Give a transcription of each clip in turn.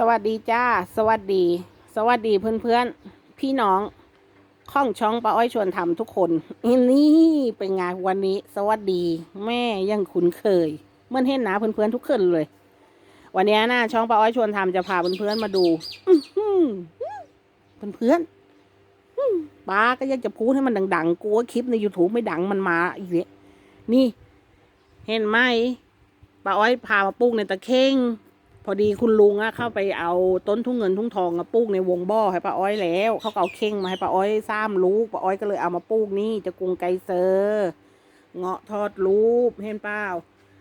สวัสดีจ้า สวัสดี สวัสดีเพื่อนเพื่อนพี่น้องข้องช่องป้าอ้อยชวนทำทุกคนนี่เป็นไงวันนี้ สวัสดี แม่ยังคุ้นเคยเมื่อเห็นหนะเพื่อนเพื่อนทุกคนเลย วันนี้นะช่องป้าอ้อยชวนทำจะพาเพื่อนเพื่อนมาดูเพื่อนเพื่อนป้าก็ยังจะพูดให้มันดัง ๆกลัวคลิปใน YouTube ไม่ดังมันมาอีกเลยนี่ เห็นไหมป้าอ้อยพามาปลูกในตะเข่ง พอดีคุณลุงอะเข้าไปเอาต้นทุ่งเงินทุ่งทองมาปลูกในวงบ่อให้ป้าอ้อยแล้วเขาก็เอาเข่งมาให้ป้าอ้อยซ้ำลูกป้าอ้อยก็เลยเอามาปลูกนี่จะกรุงไกเซอร์เงาะทอดรูปเห็นเปล่า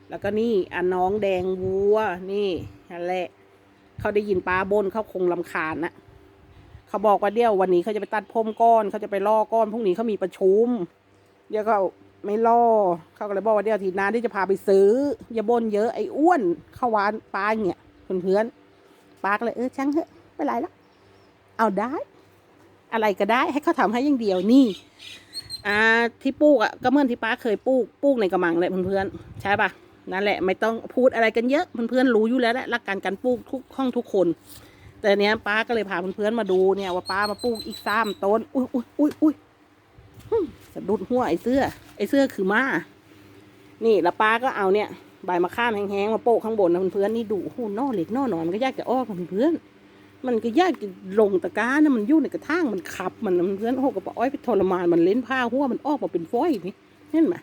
แล้วก็นี่อันน้องแดงวัวนี่นั่นแหละเขาได้ยินป้าบนเขาคงลำคาญนะเขาบอกว่าเดี๋ยววันนี้เขาจะไปตัดพรมก้อนเขาจะไปล่อก้อนพรุ่งนี้เขามีประชุม เดี๋ยวเขาไม่ล่อเขาก็เลยบอกว่าเดี๋ยวอาทีหน้าที่จะพาไปซื้อ อย่าบ่นเยอะไอ้อ้วนเข้าวานป้าเงี้ย เพื่อนๆป้าก็เลยเออช่างเถอะไม่ไรแล้วเอาได้ อะไรก็ได้ให้เขาทำให้อย่างเดียวนี่อ่าที่ปลูกอะก็เหมื่อนที่ป้าเคยปลูกปลูกในกระมังเลยเพื่อนๆใช่ปะนั่นแหละไม่ต้องพูดอะไรกันเยอะเพื่อนๆรู้อยู่แล้วแหละหลักการการปลูกทุกห้องทุกคน แต่เนี้ยป้าก็เลยพาเพื่อนๆมาดูเนี่ยว่าป้ามาปลูกอีกสามต้นอุ้ยอุ้ยอุ้ยอุ้ยสะดุดหัวไอ้เสื้อ ไอ้เสื้อคือม้านี่แล้วป้าก็เอาเนี่ย ใบมะข่ามแห้งๆมาโปะข้างบนนะเพื่อนๆนี่ดูโอ้นอเหล็กนอหนอนมันก็ยากจะออกนะเพื่อนๆมันก็ยากจะลงตะกร้านะมันยู่ในกระถางมันขับมันเพื่อนๆโอ้กระป๋อ้อยไปทรมานมันเล่นผ้าหัวมันออกมาเป็นฟอยนี่เห็นไหม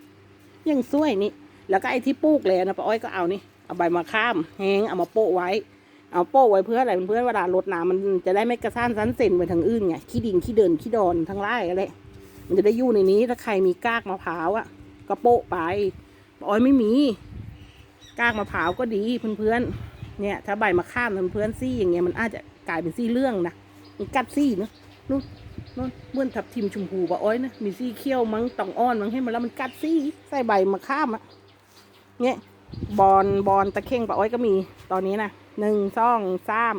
ยังสวยนี่แล้วก็ไอ้ที่ปลูกแล้วนะป้าอ้อยก็เอานี่เอาใบมะข่ามแห้งเอามาโปะไว้ เอาโปะไว้เพื่ออะไรเพื่อนๆเวลารดน้ำมันจะได้ไม่กระซ่านสันเซนไปทางอื่นไงขี้ดินขี้เดินขี้ดอนทั้งไร่อะไรมันจะได้อยู่ในนี้ถ้าใครมีกากมะพร้าวอะก็โปะไปป้าอ้อยไม่มี กากมะพร้าวก็ดีเพื่อนๆเนี่ย ถ้าใบมะข่ามเพื่อนๆซี่อย่างเงี้ยมันอาจจะกลายเป็นซี่เรื่องนะมันกัดซี่เนอะนู่นนู่นเมื่อนทับทิมชมพูปะอ้อยนะมีซี่เขี้ยวมั้งตองอ้อนมั้งให้มันแล้วมันกัดซี่ใส่ใบมะข่ามอะเนี่ยบอลบอลตะเข่งปะอ้อยก็มีตอนนี้นะหนึ่งสองสาม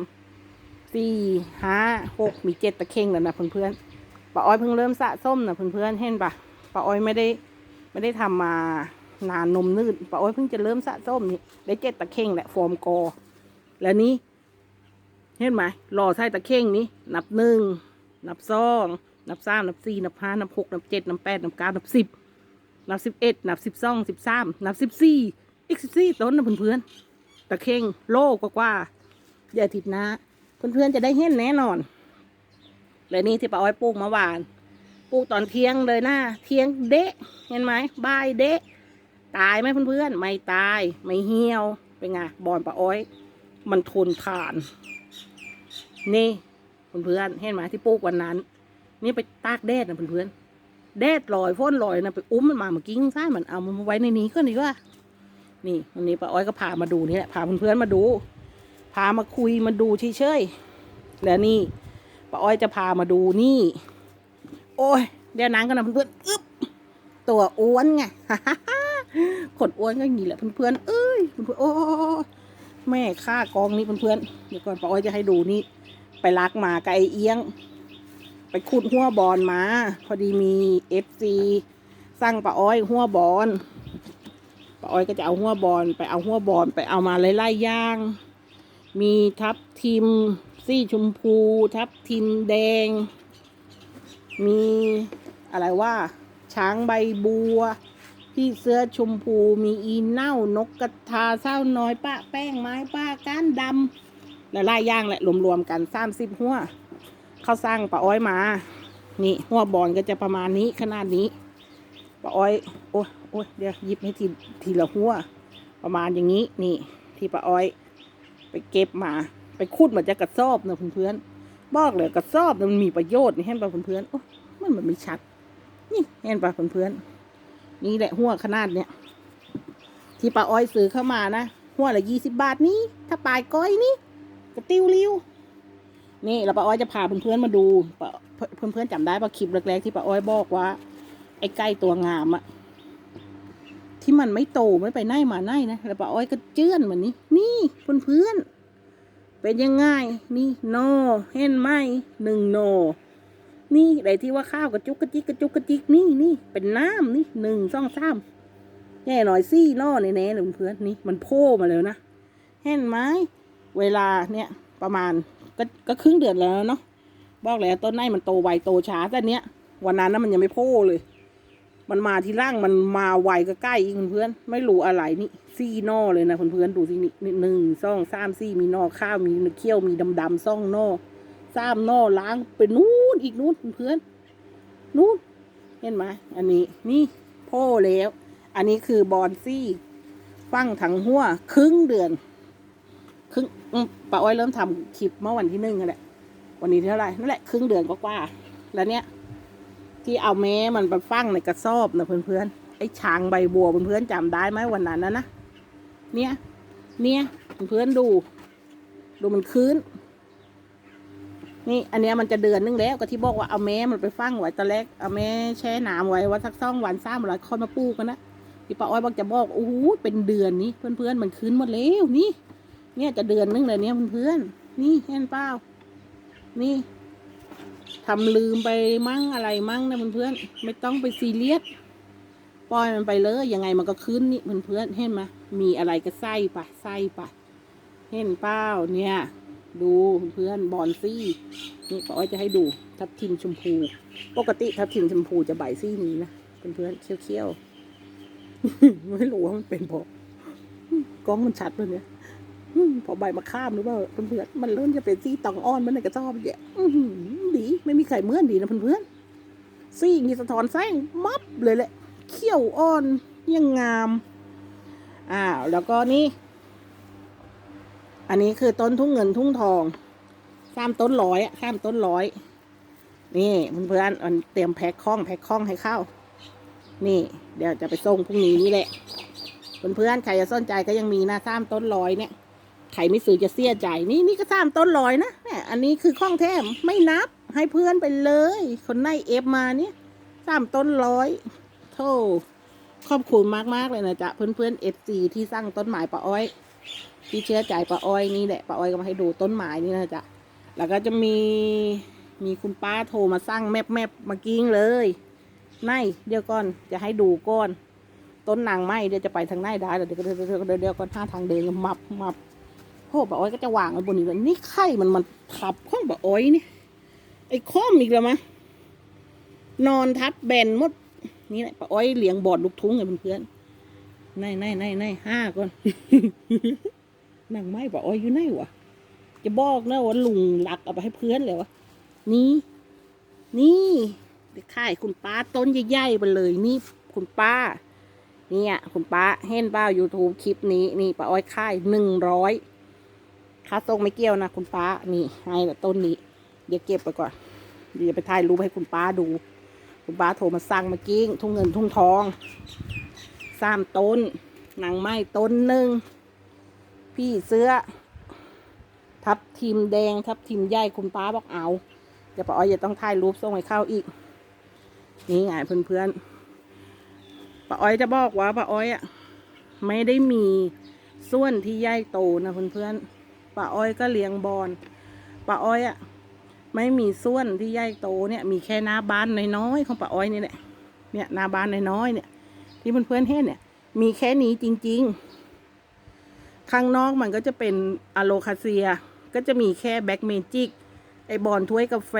สี่ห้าหกมีเจ็ดตะเข่งแล้วนะเพื่อนๆปะอ้อยเพิ่งเริ่มสะส้มนะเพื่อนๆเห็นปะปะอ้อยไม่ได้ไม่ได้ทำมา นานนมนืดป้าอ้อยเพิ่งจะเริ่มสะส้มนี่ได้เจ็ดตะเข่งแหละฟอร์มกอ แล้วนี้ เห็นไหมหล่อใส่ตะเข่งนี้นับหนึ่งนับสองนับสามนับสี่นับห้านับหกนับเจ็ดนับแปดนับเก้านับสิบนับสิบเอ็ดนับสิบสองสิบสามนับสิบสี่อีกสิบสี่ต้นนะเพื่อนๆตะเข่งโลกว่าๆอย่าทิดนะ เพื่อนๆจะได้เห็นแน่นอนและนี่ที่ป้าอ้อยปลูกเมื่อวาน ปลูกตอนเที่ยงเลยนะเที่ยงเดะเห็นไหมบายเดะ ตายไหมเพื่อนๆ ไม่ตาย ไม่เหี่ยว เป็นไง บอนปลาอ้อย มันทนทาน นี่เพื่อนๆ เห็นไหมที่ปลูกวันนั้น นี่ไปตากแดดนะเพื่อนๆ แดดลอยฝนลอยนะไปอุ้มมันมาเมื่อกี้ซ่ามันเอามันไว้ในนี้ก็ดีว่า นี่วันนี้ป้าอ้อยก็พามาดูนี่แหละ พาเพื่อนๆมาดู พามาคุยมาดูเฉยๆ แล้วนี่ป้าอ้อยจะพามาดูนี่ โอ้ยเดี๋ยวนั้นกันนะเพื่อนๆ อึ๊บ ตัวอ้วนไง ขนอ้วนก็อย่างนี้แหละเพื่อนๆเอ้ยเพื่อนๆโอ้แม่ค่ากองนี้เพื่อนๆเดี๋ยวก่อนป้าอ้อยจะให้ดูนี่ ไปลักมากับไอเอียง ไปขุดหัวบอลมา พอดีมีเอฟซีสั่งป้าอ้อยหัวบอลป้าอ้อยก็จะเอาหัวบอลไปเอาหัวบอลไปเอามาไล่ๆย่าง มีทับทิมสีชมพู ทับทิมแดง มีอะไรว่า ช้างใบบัว พี่เสื้อชมพูมีอีเน่านกกระทาเศร้าน้อยป้าแป้งไม้ป้าก้านดำและลายย่างแหละรวมๆกันสามสิบหัวเขาสร้างป้าอ้อยมา นี่หัวบอลก็จะประมาณนี้ขนาดนี้ป้าอ้อยโอ้ยโอ้ยเดี๋ยวหยิบให้ทีทีละหัว ประมาณอย่างนี้นี่ที่ป้าอ้อย ไปเก็บมา ไปขุดมาจากกระสอบนะเพื่อนๆบอกเลยกระสอบมันมีประโยชน์นี่เห็นป่ะเพื่อนๆโอ้ยมันมันไม่ชัด นี่เห็นปะเพื่อนๆ นี่แหละหัวขนาดเนี้ยที่ป้าอ้อยซื้อเข้ามานะหัวละยี่สิบาทนี้ ถ้าปลายก้อยนี่กระติ้วริ้วนี่แล้วป้าอ้อยจะพาเพื่อนๆมาดูป้าเพื่อนๆจำได้ปะคลิปแรกๆที่ป้าอ้อยบอกว่า ไอ้ไก่ตัวงามอะที่มันไม่โตไม่ไปไหนมาไหนนะแล้วป้าอ้อยก็เจื้อนมันนี่นี่เพื่อนๆเป็นยังไงนี่โนเห็นไหมหนึ่งโน นี่ไดที่ว่าข้าวกระจุกกระจิกกระจุกกระจิกนี่นี่เป็นน้ำนี่หนึ่งสองสามแย่หน่อยซี่ล่อแน่ๆเลยเพื่อนนี่มันโผล่มาแล้วนะเห็นไหมเวลาเนี่ยประมาณก็ก็ครึ่งเดือนแล้วเนาะบอกแล้วต้นไม้มันโตไวโตช้าแต่เนี้ยวันนั้นนะมันยังไม่โพ่เลย มันมาที่ร่างมันมาไวก็ใกล้อีกเพื่อนไม่รู้อะไรนี่ซี่นอเลยนะเพื่อนๆดูสินี่นี่หนึ่งซ่องสามซี่มีนอข้าวมีเขี้ยวมีดำๆซ่องนอ สามนอล้างไปนู้นอีกนู้นเพื่อนนู้นเห็นไหมอันนี้นี่พ่อแล้ว อันนี้คือบอนซี่ฟั่งถังหัวครึ่งเดือน ครึ่งป้าอ้อยเริ่มทำคลิปเมื่อวันที่หนึ่งนั่นแหละ วันนี้เท่าไหร่นั่นแหละครึ่งเดือนก็กว่า แล้วเนี้ยที่เอาแม้มันไปฟั่งในกระสอบนะเพื่อนๆไอ้ช้างใบบัวเพื่อนๆจำได้ไหมวันนั้นนะนะเนี่ยเนี่ยเพื่อนๆดู ดูมันคืน นี่อันเนี้ยมันจะเดือนนึงแล้วก็ที่บอกว่าเอาแม้มันไปฟังไว้ตอนแรกเอาแม้แช่น้ำไว้ว่าสักสองวันสามวันค่อยมาปลูกกันนะที่ป้าอ้อยบอกจะบอกโอ้โหเป็นเดือนนี้เพื่อนๆมันคืนหมดแล้วนี่ เนี่ยจะเดือนนึงเลยเนี่ยเพื่อนๆนี่เห็นเปล่านี่ทำลืมไปมั่งอะไรมั่งนะเพื่อนๆไม่ต้องไปซีเรียสปล่อยมันไปเลยยังไงมันก็คืนนี่เพื่อนๆเห็นไหมมีอะไรก็ใส่ไปใส่ไปเห็นเปล่าเนี่ย ดูเพื่อนบอนซี่นี่ป้าอ้อยจะให้ดูทับทิมชมพู ปกติทับทิมชมพูจะใบซี่นี้นะเพื่อนๆเขี้ยวๆไม่รู้ว่ามันเป็นเพราะกล้องมันชัดเลยเนี่ยพอใบมาข้ามหรือเปล่าเพื่อนๆมันเริ่มจะเป็นซี่ตองอ้อนมันในกระชอบเนี่ยดีไม่มีไข่เมื่อนดีนะเพื่อนๆซี่นี่สะท้อนแสงมับเลยแหละเขี้ยวอ่อนยังงามอ้าวแล้วก็นี่ อันนี้คือต้นทุ่งเงินทุ่งทองข้ามต้นร้อยอะข้ามต้นร้อย นี่เพื่อนๆมันเตรียมแพ็คข้องแพ็คข้องให้เข้า นี่ เดี๋ยวจะไปส่งพรุ่งนี้นี่แหละเพื่อนๆใครจะสนใจก็ยังมีนะข้ามต้นร้อยเนี่ยใครไม่ซื้อจะเสียใจ นี่นี่ก็สามต้นลอยนะเนี่ยอันนี้คือข้องแท้ไม่นับให้เพื่อนไปเลย คนในเอฟมาเนี่ยสามต้นร้อยโธ่ขอบคุณมากมากๆเลยนะจ๊ะเพื่อนเพื่อนเอฟซีที่สร้างต้นไม้ป้าอ้อย ที่เชื่อใจป้าอ้อยนี่แหละป้าอ้อยก็มาให้ดูต้นไม้นี่นะจ๊ะแล้วก็จะมีมีคุณป้าโทรมาสร้างแมปแมปมากิ้งเลยในเดี๋ยวก่อนจะให้ดูก่อนต้นนางไม้เดี๋ยวจะไปทางไหนได้เดี๋ยวเดี๋ยวเดี๋ยวเดี๋ยวเดี๋ยวก่อนห้าทางเดินมับมับโอ้ป้าอ้อยก็จะวางไว้บนนี้เลยนี่ไข่มันมันทับข้องป้าอ้อยนี่ไอ้ข้อมอีกแล้วมะนอนทับแบนหมดนี่แหละป้าอ้อยเลี้ยงบอดลูกทุ้งไงเพื่อนๆในในในในห้าก่อน นั่งไม้ป้าอ้อยอยู่ไหนวะจะบอกนะว่าลุงหลักเอาไปให้เพื่อนเลยวะนี่ นี่ไปค่ายคุณป้าต้นใหญ่ๆไปเลยนี่คุณป้า เนี่ย คุณป้าเห็นเปล่า YouTube คลิปนี้นี่ป้าอ้อยค่ายหนึ่งร้อยค่าส่งไม่เกี่ยวนะคุณป้านี่ให้แต่ต้นนี้ เดี๋ยวเก็บไปก่อนเดี๋ยวไปถ่ายรูปให้คุณป้าดู คุณป้าโทรมาสั่งมื่อกี้งทุ่งเงินทุ่งทองสามต้นนางไม้ต้นหนึ่ง พี่เสื้อ ทับทีมแดง ทับทีมใหญ่คุณป้าบอกเอาเดี๋ยวป้าอ้อยจะต้องถ่ายรูปส่งให้เข้าอีก นี่ไงเพื่อนๆป้าอ้อยจะบอกว่าป้าอ้อยอะไม่ได้มีส่วนที่ใหญ่โตนะเพื่อนๆป้าอ้อยก็เลี้ยงบอลป้าอ้อยอะไม่มีส่วนที่ใหญ่โตเนี่ย มีแค่หน้าบ้านน้อยๆของป้าอ้อยนี่แหละเนี่ยหน้าบ้านน้อยๆเนี่ย ที่เพื่อนๆเห็นเนี่ย มีแค่นี้จริง ๆ ข้างนอกมันก็จะเป็นอะโลคาเซีย ก็จะมีแค่แบ็กเมจิกไอบอลถ้วยกาแฟ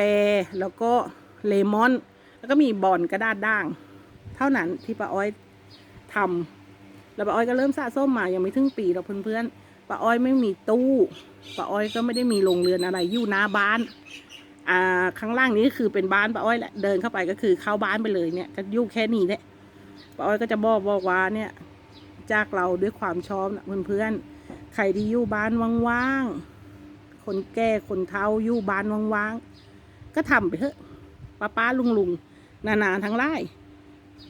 แล้วก็เลมอน แล้วก็มีบอลกระดาษด่าง เท่านั้นที่ป้าอ้อยทำแล้วป้าอ้อยก็เริ่มสะสมมายังไม่ถึงปีหรอกเพื่อนๆป้าอ้อยไม่มีตู้ป้าอ้อยก็ไม่ได้มีโรงเรือนอะไรอยู่หน้าบ้านอ่าข้างล่างนี้คือเป็นบ้านป้าอ้อยแหละเดินเข้าไปก็คือเข้าบ้านไปเลยเนี่ยก็ยู่แค่นี้แหละป้าอ้อยก็จะบอกบอกว่าเนี่ยจากเราด้วยความชอบนะเพื่อนๆ ใครที่อยู่บ้านว่างๆ คนแก่คนเฒ่าอยู่บ้านว่างๆ ก็ทำไปเถอะป้าป้าลุงลุงๆนานาทั้งไล่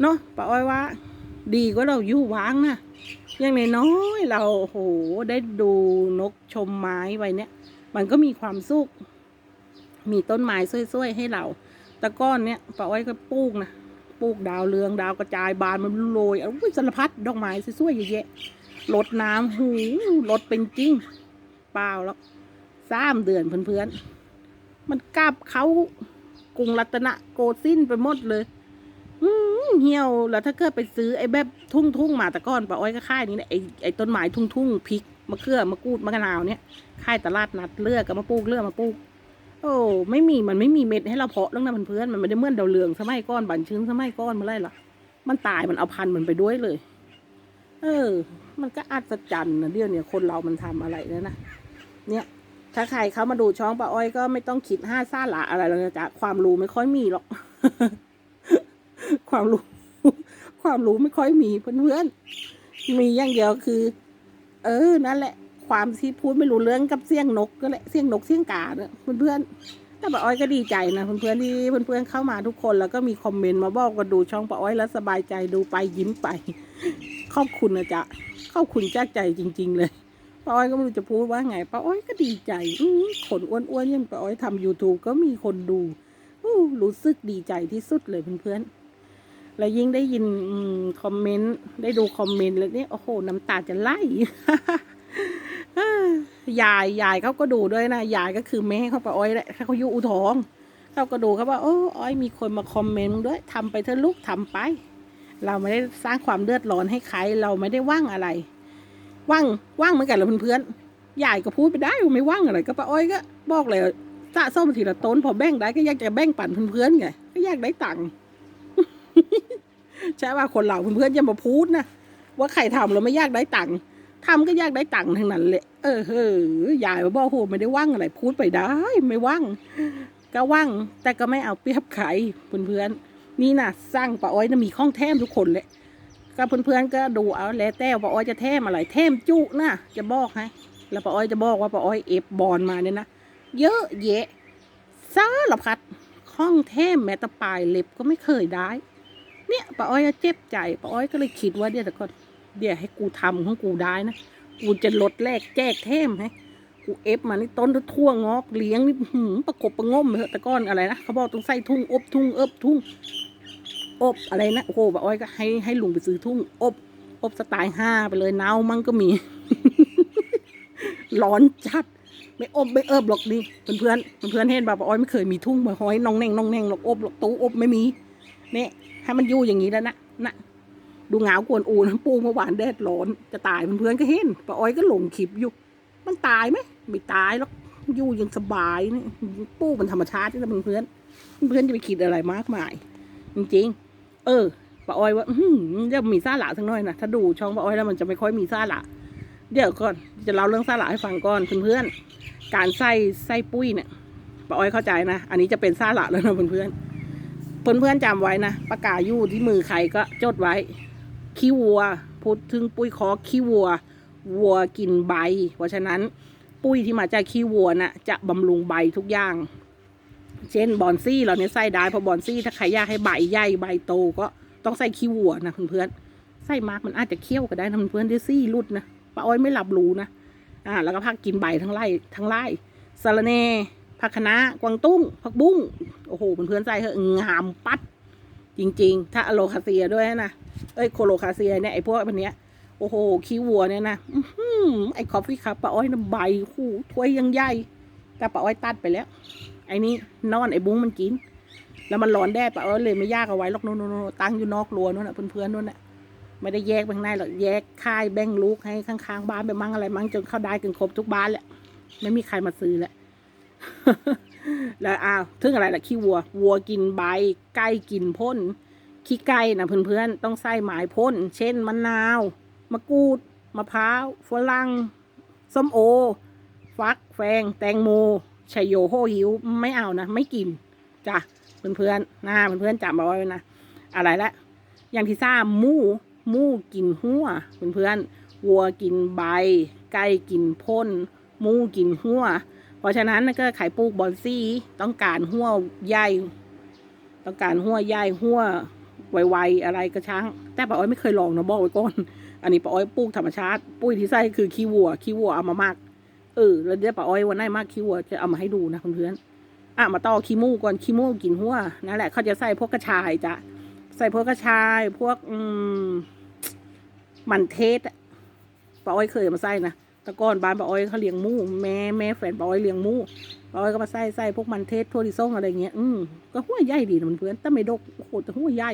เนาะป้าอ้อยว่า ดีกว่าเราอยู่ว้างนะอย่างน้อยเราโหได้ดูนกชมไม้ไว้เนี่ย มันก็มีความสุข มีต้นไม้สวยๆให้เราต่ก้อนเนี้ยป้าอ้อยก็ปลูกนะปลูกดาวเรืองดาวกระจายบานมันโรยอาไว้สารพัดดอกไม้สวยๆเยอะแยะ ลดน้ำหูลดเป็นจริง เปล่าแล้วสามเดือนเพื่อนๆ มันกลับเขากรุงรัตนโกสินทร์ไปหมดเลยเหี่ยวแล้วถ้าเกิดไปซื้อไอ้แบบทุ่งทุ่งมาต่ก่อนป้าอ้อยก็ค่ายนี้นะไอ้ไอ้ต้นไม้ทุ่งทุ่งพริกมะเขือมะกรูดมะกนาวเนี่ยค่ายตลาดนัดเลือกกับมาปลูกเลือกมาปลูกโอ้ไม่มีมันไม่มีเม็ดให้เราเพาะแล้วนะเพื่อนๆมันไม่ได้เมื่อนดาวเรืองสมัยก้อนบันชื้นสมัยก้อนมาไรหรอมันตายมันเอาพันธุ์มันไปด้วยเลย เออ มันก็อัศจรรย์นะเดี๋ยวเนี่ยคนเรามันทำอะไรแล้วนะเนี่ยถ้าใครเขามาดูช่องป้าอ้อยก็ไม่ต้องคิดห้าซ่าหละอะไรแล้วนะจ๊ะความรู้ไม่ค่อยมีหรอก ความรู้ ความรู้ไม่ค่อยมีเพื่อนๆมีอย่างเดียวคือ เออนั่นแหละ ความที่พูดไม่รู้เรื่องกับเสี่ยงนกก็แหละเสี่ยงนกเสี่ยงกาเนอะเพื่อนๆแต่ป้าอ้อยก็ดีใจนะเพื่อนๆที่เพื่อนๆเข้ามาทุกคนแล้วก็มีคอมเมนต์มาบอกว่าดูช่องป้าอ้อยแล้วสบายใจดูไปยิ้มไป ขอบคุณนะจ๊ะขอบคุณจากใจจริง ๆ เลยป้าอ้อยก็ไม่รู้จะพูดว่าไงป้าอ้อยก็ดีใจอื้อคนอ้วนๆอยังป้าอ้อยทำ YouTube ก็มีคนดูรู้สึกดีใจที่สุดเลยเพื่อนๆ แล้วยิ่งได้ยินอคอมเมนต์ ได้ดูคอมเมนต์แล้วเนี่ย โอ้โห น้ำตาจะไหลยายยายเขาก็ดูด้วยนะ ยายก็คือแม่เขาป้าอ้อยแหละถ้าเขาอยู่อุทอง เขาก็ดูเขาว่า โอ้อ้อยมีคนมาคอมเมนต์ด้วยทำไปเถอะลูกทำไป เราไม่ได้สร้างความเดือดร้อนให้ใคร เราไม่ได้ว่างอะไร ว่างว่างเหมือนกันเหรอเพื่อนๆยายก็พูดไปได้ไม่ว่างอะไรก็ป้าอ้อยก็บอกเลยสะสมทีละต้นพอแบ่งได้ก็อยากจะแบ่งปันเพื่อนๆไงก็อยากได้ตังค์ใช่ว่าคนเราเพื่อนๆอย่ามาพูดนะว่าใครทำเราไม่อยากได้ตังค์ทำก็อยากได้ตังค์ทั้งนั้นแหละเออเฮ้ยายมาบอกโหไม่ได้ว่างอะไรพูดไปได้ ไม่ว่างก็ว่างแต่ก็ไม่เอาเปรียบใครเพื่อนๆ นี่นะสร้างป้าอ้อยนะมีข้องแทมทุกคนเลยก็เพื่อนๆก็ดูเอาแล้วแต่ป้าอ้อยจะแทมอะไรแทมจุนะจะบอกให้แล้วป้าอ้อยจะบอกว่าป้าอ้อยเอฟบอลมาเนี่ยนะเยอะแยะสารพัดข้องแทมแม้แต่ปลายเล็บก็ไม่เคยได้ เนี่ยป้าอ้อยเจ็บใจป้าอ้อยก็เลยคิดว่าเดี๋ยวแต่ก่อนเดี๋ยวให้กูทำของกูได้นะกูจะลดแลกแจกเทมให้ กูเอฟมานี่ต้นทั่วงอกเลี้ยงนี่หืมประกบประงมเถอะต่ก้อนอะไรนะเขาบอกต้องใส่ทุ่งอบทุ่งเอบทุ่ง อบอะไรนะโอ้โหป้าอ้อยก็ให้ให้ลุงไปซื้อทุ่ง อบอบสไตล์ห้าไปเลยเนามั่งก็มีร้อนจัด ไม่อบไม่เอิบหรอกนี่เพื่อนเพื่อนเพื่อนๆเห็นป่ะปอ้อยไม่เคยมีทุ่งมาห้อยน้องแน่งน้องแน่งหรอกอบหรอกตู้อบไม่มีเนี่ยให้มันอยู่อย่างนี้แล้วนะนะดูเหงากวนอูนปูเมื่อวานแดดร้อนจะตายเพื่อนๆก็เห็นป้าอ้อยก็หลงคลิปอยู่ มันตายไหมไม่ตายหรอกอยู่ยังสบายนี่ปูมันธรรมชาติที่เพื่อนเพื่อนจะไปคิดอะไรมากมาย จริงๆ เออป้าอ้อยว่าอืมจะมีซาหละสักหน่อยนะถ้าดูช่องป้าอ้อยแล้วมันจะไม่ค่อยมีซาหละเดี๋ยวก่อนจะเล่าเรื่องซาหละให้ฟังก่อนเพื่อนๆการใส่ใส่ปุ้ยเนี่ยป้าอ้อยเข้าใจนะ อันนี้จะเป็นซาหละแล้วนะเพื่อนๆเพื่อนๆจำไว้นะปากกายู่ที่มือใครก็จดไว้ ขี้วัวพูดถึงปุ้ยคอขี้วัว วัวกินใบ เพราะฉะนั้นปุ้ยที่มาจากขี้วัวน่ะจะบำรุงใบทุกอย่าง เช่นบอนซี่เราเนี่ยใส่ได้เพราะบอนซี่ถ้าใครอยากให้ใบใหญ่ใบโตก็ต้องใส่ขี้วัวนะเพื่อนๆใส่มากมันอาจจะเคี่ยวก็ได้นะเพื่อนๆที่ซี่รุดนะป้าอ้อยไม่รับรู้นะอ่าแล้วก็ผักกินใบทั้งไร่ทั้งไร่สะระเนผักคะน้ากวางตุ้งผักบุ้งโอ้โหเพื่อนๆใส่เถอะงามปัดจริง ๆ ถ้าอโลคาเซียด้วยนะเอ้ยโคโลคาเซียเนี่ยไอ้พวกแบบเนี้ย โอ้โหขี้วัวเนี่ยนะอื้อหือไอ้คอฟฟี่คัพป้าอ้อยน้ำใบคู่ถ้วยยังใหญ่แต่ป้าอ้อยตัดไปแล้ว ไอ้นี่นอนไอ้บุ้งมันกิน แล้วมันร้อนแดดป้าอ้อยเลยไม่ยากเอาไว้หรอกโน่นโน่นโน่นตั้งอยู่นอกรั้วนู่นน่ะเพื่อนๆนู่นน่ะไม่ได้แยกไปข้างในหรอกแยกค่ายแบ่งลูกให้ข้างๆบ้านไปมั่งอะไรมั่งจนเข้าได้กันครบทุกบ้านแหละไม่มีใครมาซื้อแล้วแล้วอ้าวถึงอะไรล่ะขี้วัว วัวกินใบไก่กินพ่นขี้ไก่นะเพื่อนๆต้องใส่หมายพ่น เช่นมะนาว มะกรูดมะพร้าวฝรั่งส้มโอ ฟักแฟง แตงโมชัยโยโฮหิวไม่เอานะ ไม่กินจ้ะเพื่อนๆนะเพื่อนๆจำเอาไว้นะ อะไรละ อย่างที่ทราบหมูหมูกินหัวเพื่อนๆวัวกินใบ ไก่กินพ่นหมูกินหัว เพราะฉะนั้นก็ไข่ปลูกบอนซี่ต้องการหัวใหญ่ต้องการหัวใหญ่หัวไวๆอะไรก็ช่าง แต่ป้าอ้อยไม่เคยลองนะบอกไว้ก่อน อันนี้ป้าอ้อยปลูกธรรมชาติ ปุ้ยที่ใส่คือขี้วัว ขี้วัวเอามามาก เออ แล้วเดี๋ยวป้าอ้อยวันไหนมากขี้วัวจะเอามาให้ดูนะเพื่อนๆอะมาต่อขี้มูกก่อนขี้มูกกินหัวนั่นแหละเขาจะใส่พวกกระชายจ้ะใส่พวกกระชาย พวกอืมมันเทศป้าอ้อยเคยมาใส่นะต่ก่อนบ้านป้าอ้อยเขาเลี้ยงมูแม่แม่แฟนป้าอ้อยเลี้ยงมูป้าอ้อยก็มาใส่ใส่พวกมันเทศทั่วดิซ่งอะไรเงี้ยอืมก็หัวใหญ่ดีนะเพื่อนแต่ไม่ดกโอ้โหแต่หัวใหญ่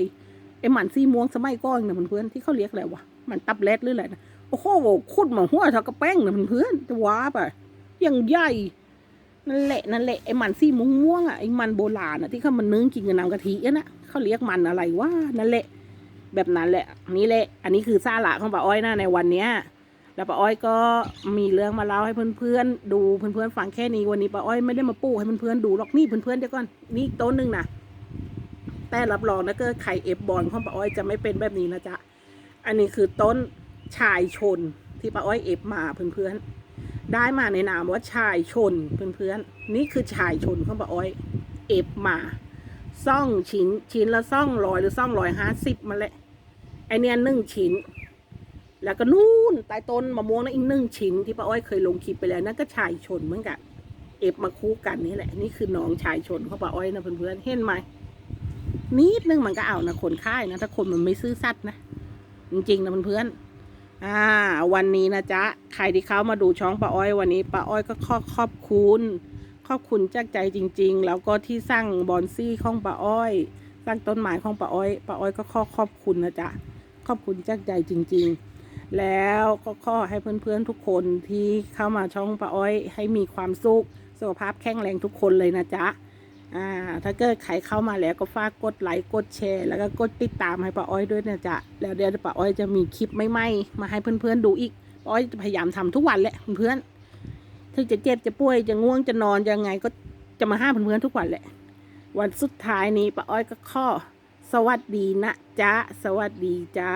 ไอหมันซีม่วงสมัยก่อนเนี่ยเพื่อนที่เขาเรียกอะไรวะ มันตับเล็ดหรืออะไรนะโอ้โหขุดมาหัวเท่ากับแป้งนะเพื่อนจะว้าไปยังใหญ่นั่นแหละนั่นแหละไอ้มันสีม่วงๆอะไอ้มันโบราณอะที่เขามันนึ่งกินกับน้ำกะทิอะนะเขาเรียกมันอะไรว่านั่นแหละ แบบนั้นแหละ นี่แหละ อันนี้คือซาละของป้าอ้อยนะในวันเนี้ยแล้วป้าอ้อยก็มีเรื่องมาเล่าให้เพื่อนๆดูเพื่อนๆฟังแค่นี้วันนี้ป้าอ้อยไม่ได้มาปูให้เพื่อนๆดูหรอกนี่เพื่อนๆเดี๋ยวก่อนนี่อีกต้นหนึ่งนะแต่รับรองนะก็ไข่เอฟบอลของป้าอ้อยจะไม่เป็นแบบนี้นะจ๊ะ อันนี้คือต้นชายชนที่ป้าอ้อยเอฟมาเพื่อนๆ ได้มาในนามว่าชายชนเพื่อนๆ นี่คือชายชนของป้าอ้อยเอฟมาซ่องชิ้นชิ้นละซ่องร้อยหรือซ่องร้อยห้าสิบมาแหละไอเนี้ยหนึ่งชิ้น แล้วก็นู่นใต้ต้นมะม่วงนั่นอีกหนึ่งชิ้น ที่ป้าอ้อยเคยลงคลิปไปแล้วนั่นก็ชายชนเหมือนกัน เอฟมาคู่กันนี่แหละ นี่คือน้องชายชนของป้าอ้อยนะเพื่อนๆเห็นไหมนิดนึงมันก็เอานะคนค่ายนะถ้าคนมันไม่ซื่อสัตย์นะ จริงๆนะเพื่อนๆอ่า วันนี้นะจ๊ะ ใครที่เข้ามาดูช่องป้าอ้อยวันนี้ป้าอ้อยก็ขอขอบคุณขอบคุณจากใจจริง ๆ แล้วก็ที่สร้างบอนซี่ของป้าอ้อยสร้างต้นไม้ของป้าอ้อยป้าอ้อยก็ขอขอบคุณนะจ๊ะขอบคุณจากใจจริง ๆแล้วก็ขอให้เพื่อนๆทุกคนที่เข้ามาช่องป้าอ้อย ให้มีความสุขสุขภาพแข็งแรงทุกคนเลยนะจ๊ะ อ่าถ้าเกิดใครเข้ามาแล้วก็ฝากกดไลค์กดแชร์ แล้วก็กดติดตามให้ป้าอ้อยด้วยนะจ๊ะแล้วเดี๋ยวป้าอ้อยจะมีคลิปใหม่ๆมาให้เพื่อนๆดูอีกป้าอ้อยจะพยายามทำทุกวันแหละเพื่อนๆถึงจะเจ็บจะป่วยจะง่วงจะนอนยังไงก็จะมาห้ามเพื่อนๆทุกวันแหละ วันสุดท้ายนี้ป้าอ้อยก็ข้อ สวัสดีนะจ๊ะสวัสดีจ้า